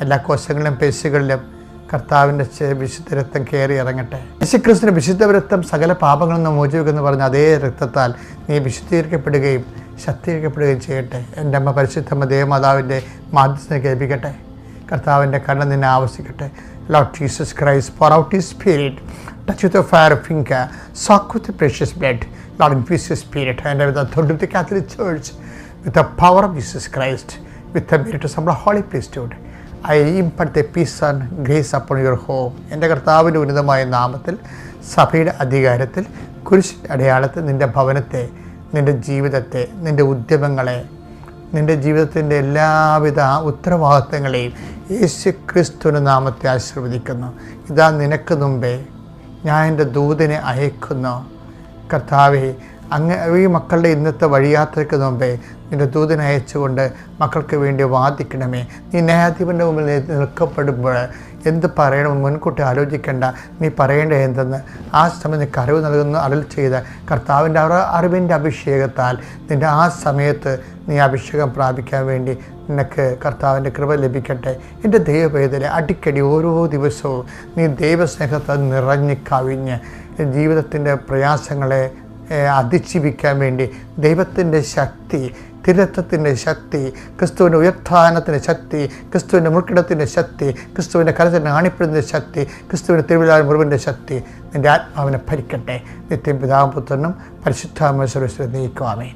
എല്ലാ കോശങ്ങളിലും പേശികളിലും കർത്താവിന്റെ വിശുദ്ധ രക്തം കയറി ഇറങ്ങട്ടെ. യേശുക്രിസ്തുവിന്റെ വിശുദ്ധ രക്തം സകല പാപങ്ങളിൽ നിന്ന് മോചിവെക്കുമെന്ന് പറഞ്ഞ അതേ രക്തത്താൽ നീ വിശുദ്ധീകരിക്കപ്പെടുകയും ശക്തീകരിക്കപ്പെടുകയും ചെയ്യട്ടെ. എന്റെ അമ്മ പരിശുദ്ധമ്മ ദേവമാതാവിന്റെ മാധ്യസ്ഥനെ കേൾപ്പിക്കട്ടെ. കർത്താവിന്റെ കണ്ണ് നിന്നെ ആവശ്യിക്കട്ടെ Lord Jesus Christ pour out ഈ spirit touch with fire finger soak with precious blood Lord infuse you spirit എന്റെ with authority Catholic church with the power of Jesus Christ with the merit നമ്മുടെ holy priesthood I impart a peace and grace upon your home. എന്റെ കർത്താവിന്റെ ഉന്നതമായ നാമത്തിൽ സഭയുടെ അധികാരത്തിൽ കുരിശ് അടയാളത്തിൽ നിന്റെ ഭവനത്തെ നിന്റെ ജീവിതത്തെ നിന്റെ ഉദ്യമങ്ങളെ നിന്റെ ജീവിതത്തിന്റെ എല്ലാവിധ ഉത്തരവാദിത്തങ്ങളെയും യേശു ക്രിസ്തുവിന്റെ നാമത്തെ ആശീർവദിക്കുന്നു. ഇതാ നിനക്ക് മുമ്പേ ഞാൻ എന്റെ ദൂതനെ അയക്കുന്നു. കർത്താവെ അങ്ങ് ഈ മക്കളുടെ ഇന്നത്തെ വഴിയാത്രയ്ക്ക് മുമ്പേ നിന്റെ ദൂതനെ അയച്ചുകൊണ്ട് മക്കൾക്ക് വേണ്ടി വാദിക്കണമേ. നീ ന്യായാധിപന്റെ മുമ്പിൽ നിൽക്കപ്പെടുമ്പോൾ എന്ത് പറയണമെന്ന് മുൻകൂട്ടി ആലോചിക്കേണ്ട. നീ പറയേണ്ട എന്തെന്ന്? ആ സമയം നിനക്ക് അറിവ് നൽകുന്ന അരൽ ചെയ്ത കർത്താവിന്റെ അറ അറിവിന്റെ അഭിഷേകത്താൽ നിന്റെ ആ സമയത്ത് നീ അഭിഷേകം പ്രാപിക്കാൻ വേണ്ടി നിനക്ക് കർത്താവിന്റെ കൃപ ലഭിക്കട്ടെ. എന്റെ ദൈവവേദന അടിക്കടി ഓരോ ദിവസവും നീ ദൈവസ്നേഹത്താൽ നിറഞ്ഞ് കവിഞ്ഞ് ജീവിതത്തിന്റെ പ്രയാസങ്ങളെ അതിജീവിക്കാൻ വേണ്ടി ദൈവത്തിന്റെ ശക്തി തിരുത്വത്തിന്റെ ശക്തി ക്രിസ്തുവിന്റെ ഉയർത്ഥാനത്തിന്റെ ശക്തി ക്രിസ്തുവിന്റെ മുൾക്കിടത്തിന്റെ ശക്തി ക്രിസ്തുവിന്റെ കരത്തിന്റെ ആണിപ്പിടുന്ന ശക്തി ക്രിസ്തുവിന്റെ തിരുവിഴാ മുറിവിന്റെ ശക്തി നിന്റെ ആത്മാവിനെ ഭരിക്കട്ടെ. നിത്യം പിതാപുത്രനും പരിശുദ്ധാമേശ്വരശ്വരം സർവീസ് നീക്കുവാമേ